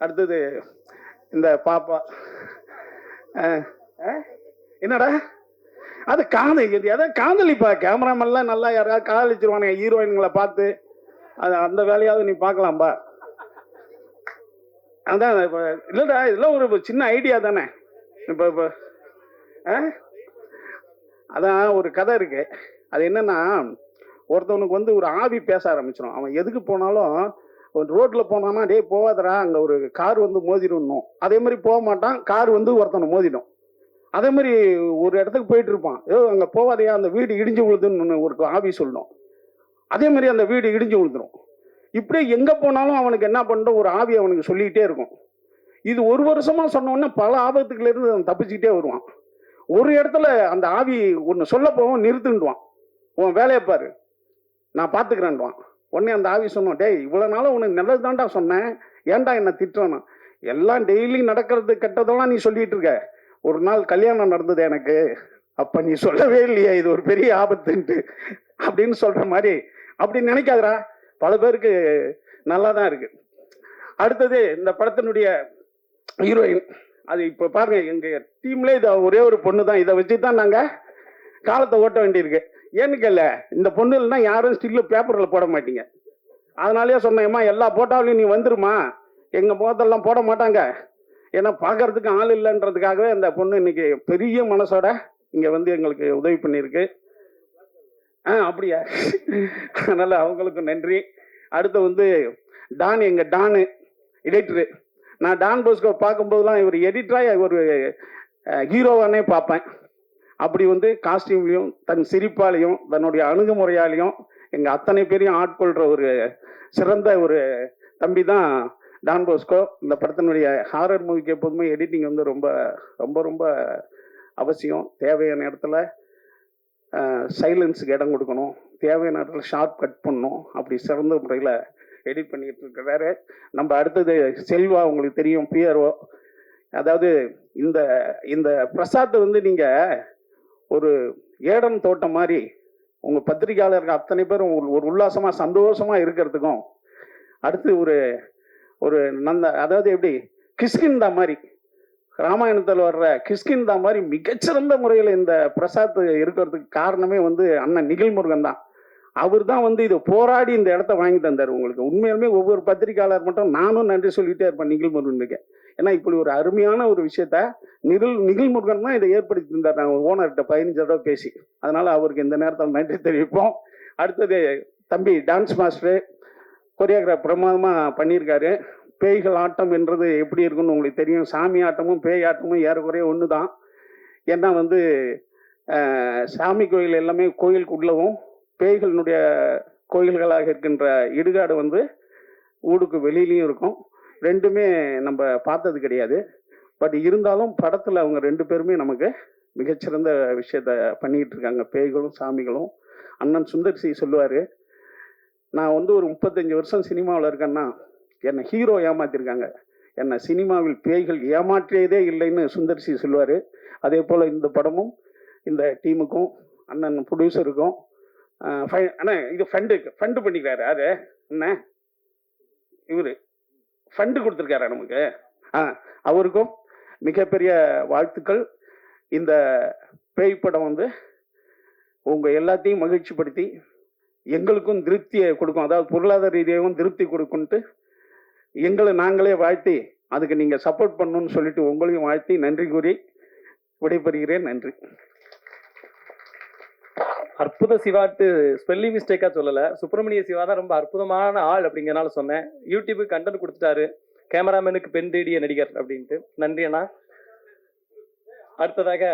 அடுத்தது இந்த பாப்பா. என்னடா? அது காதல் இது அதான் காதலிப்பா கேமராமேன்லாம் நல்லா யாராவது காதலிச்சிருவானுங்க ஹீரோயின்களை பார்த்து. அது அந்த வேலையாவது நீ பார்க்கலாம்பா. அதான் இப்போ இல்லைடா இதெல்லாம் ஒரு சின்ன ஐடியா தானே. இப்போ இப்போ ஆ? அதான் ஒரு கதை இருக்கு. அது என்னன்னா ஒருத்தவனுக்கு வந்து ஒரு ஆவி பேச ஆரம்பிச்சிடும் அவன் எதுக்கு போனாலும் ரோட்ல ரோட்டில் போனான்னா டேய் போகாதடா அங்கே ஒரு கார் வந்து மோதிடணும் அதே மாதிரி போக மாட்டான் கார் வந்து ஒருத்தனை மோதிடும். அதே மாதிரி ஒரு இடத்துக்கு போயிட்டு இருப்பான். ஏதோ அங்கே போகாதையா அந்த வீடு இடிஞ்சு விழுதுன்னு ஒரு ஆவி சொல்லணும் அதே மாதிரி அந்த வீடு இடிஞ்சு விழுந்துடும் இப்படியே எங்கே போனாலும் அவனுக்கு என்ன பண்ணுறோம் ஒரு ஆவி அவனுக்கு சொல்லிக்கிட்டே இருக்கும். இது ஒரு வருஷமா சொன்ன பல ஆபத்துக்குள்ள இருந்து அவன் தப்பிச்சுக்கிட்டே வருவான். ஒரு இடத்துல அந்த ஆவி ஒன்று சொல்ல போவோம் நிறுத்துண்டுவான் உன் வேலையை பாரு நான் பார்த்துக்கிறேன்டுவான் உடனே அந்த ஆவி சொன்னோம் டேய் இவ்வளோ நாளும் உனக்கு நல்லது தான்டா சொன்னேன். ஏன்டா என்னை திட்டணும் எல்லாம் டெய்லி நடக்கிறது கெட்டதெல்லாம் நீ சொல்லிட்டு இருக்க. ஒரு நாள் கல்யாணம் நடந்தது எனக்கு. அப்போ நீ சொல்லவே இல்லையா இது ஒரு பெரிய ஆபத்துன்ட்டு அப்படின்னு சொல்கிற மாதிரி. அப்படி நினைக்காதரா பல பேருக்கு நல்லா தான் இருக்கு. அடுத்தது இந்த படத்தினுடைய ஹீரோயின் அது இப்போ பாருங்க எங்கள் டீம்லேயே இது ஒரே ஒரு பொண்ணு தான் இதை வச்சு தான் நாங்கள் காலத்தை ஓட்ட வேண்டியிருக்கு. ஏன்னு கேள்ல இந்த பொண்ணு இல்லைன்னா யாரும் ஸ்டில்லு பேப்பரில் போட மாட்டீங்க. அதனாலேயே சொன்னேம்மா எல்லா போட்டாவிலையும் நீ வந்துருமா எங்கள் முகத்தெல்லாம் போட மாட்டாங்க. ஏன்னா பார்க்கறதுக்கு ஆள் இல்லைன்றதுக்காகவே அந்த பொண்ணு இன்னைக்கு பெரிய மனசோட இங்கே வந்து எங்களுக்கு உதவி பண்ணியிருக்கு. ஆ அப்படியா? அதனால் அவங்களுக்கும் நன்றி. அடுத்து வந்து டான் எங்கள் டானு எடிட்ரு. நான் டான் போஸ்கோ பார்க்கும்போதெல்லாம் இவர் எடிட்டராக ஒரு ஹீரோவானே பார்ப்பேன். அப்படி வந்து காஸ்டியூம்லையும் தன் சிரிப்பாலையும் தன்னுடைய அணுகுமுறையாலையும் எங்கள் அத்தனை பேரையும் ஆட்கொள்கிற ஒரு சிறந்த ஒரு தம்பி தான் டான் போஸ்கோ. இந்த படத்தினுடைய ஹாரர் மூவிக்கு எப்போதுமே எடிட்டிங் வந்து ரொம்ப ரொம்ப ரொம்ப அவசியம். தேவையான இடத்துல சைலன்ஸுக்கு இடம் கொடுக்கணும். தேவையான இடத்துல ஷார்ப் கட் பண்ணணும். அப்படி சிறந்த முறையில் எடிட் பண்ணிட்டு இருக்கிறாரு நம்ம அடுத்தது செல்வா உங்களுக்கு தெரியும் பிஆர்ஓ அதாவது இந்த இந்த பிரசாத்தை வந்து நீங்கள் ஒரு ஏடம் தோட்டம் மாதிரி உங்கள் பத்திரிகையாளர்கள் அத்தனை பேரும் ஒரு- ஒரு உல்லாசமாக சந்தோஷமாக இருக்கிறதுக்கும் அடுத்து ஒரு ஒரு நந்த அதாவது எப்படி கிஷ்கிந்தா மாதிரி ராமாயணத்தில் வர்ற கிஷ்கிந்தா மாதிரி மிகச்சிறந்த முறையில் இந்த பிரசாத் இருக்கிறதுக்கு காரணமே வந்து அண்ணன் நிகில்முருகன் தான். அவர் தான் வந்து இதை போராடி இந்த இடத்த வாங்கி தந்தார் உங்களுக்கு. உண்மையிலுமே ஒவ்வொரு பத்திரிகையாளர் மட்டும் நானும் நன்றி சொல்லிட்டே இருப்பேன் நிகில்முருகனுக்கு. ஏன்னா இப்படி ஒரு அருமையான ஒரு விஷயத்த நிகில் நிகில்முருகன் தான் இதை ஏற்படுத்தி இருந்தார் நாங்கள் ஓனர்கிட்ட பதினஞ்சு தடவை பேசி. அதனால அவருக்கு இந்த நேரத்தில் நன்றி தெரிவிப்போம். அடுத்தது தம்பி டான்ஸ் மாஸ்டரு கொரியோகிராஃப் பிரமாதமாக பண்ணியிருக்காரு. பேய்கள் ஆட்டம் என்றது எப்படி இருக்குன்னு உங்களுக்கு தெரியும். சாமி ஆட்டமும் பேய் ஆட்டமும் ஏறக்குறைய ஒன்று தான் ஏன்னா வந்து சாமி கோயில் எல்லாமே கோயிலுக்குள்ளவும் பேய்களினுடைய கோயில்களாக இருக்கின்ற இடுகாடு வந்து ஊருக்கு வெளியிலையும் இருக்கும். ரெண்டுமே நம்ம பார்த்தது கிடையாது. பட் இருந்தாலும் படத்தில் அவங்க ரெண்டு பேருமே நமக்கு மிகச்சிறந்த விஷயத்த பண்ணிகிட்டு இருக்காங்க. பேய்களும் சாமிகளும். அண்ணன் சுந்தர் சி சொல்லுவார் நான் வந்து ஒரு முப்பத்தஞ்சு வருஷம் சினிமாவில் இருக்கேன்னா என்னை ஹீரோ ஏமாற்றிருக்காங்க என்னை சினிமாவில் பேய்கள் ஏமாற்றியதே இல்லைன்னு சுந்தர் சி சொல்லுவார். அதே போல் இந்த படமும் இந்த டீமுக்கும் அண்ணன் ப்ரொடியூசருக்கும் அண்ணா இது ஃபண்டு ஃபண்டு பண்ணிக்கிறாரு. யாரு? அண்ணன் இவர். ஃபண்டு கொடுத்துருக்காரா நமக்கு? ஆ அவருக்கும் மிகப்பெரிய வாழ்த்துக்கள். இந்த பேய் படம் வந்து உங்கள் எல்லாத்தையும் மகிழ்ச்சிப்படுத்தி எங்களுக்கும் திருப்தியை கொடுக்கும். அதாவது பொருளாதார ரீதியாகவும் திருப்தி கொடுக்குன்ட்டு எங்களை நாங்களே வாழ்த்தி அதுக்கு நீங்கள் சப்போர்ட் பண்ணணும்னு சொல்லிட்டு உங்களையும் வாழ்த்தி நன்றி கூறி விடைபெறுகிறேன். நன்றி. அற்புத சிவாட்டு ஸ்பெல்லிங் மிஸ்டேக்காக சொல்லலை. சுப்பிரமணிய சிவா தான் ரொம்ப அற்புதமான ஆள் அப்படிங்கிறனால சொன்னேன். யூடியூபுக்கு கண்டென்ட் கொடுத்துட்டாரு. கேமராமேனுக்கு பெண் தேடிய நடிகர் அப்படின்ட்டு. நன்றி அண்ணா. அடுத்ததாக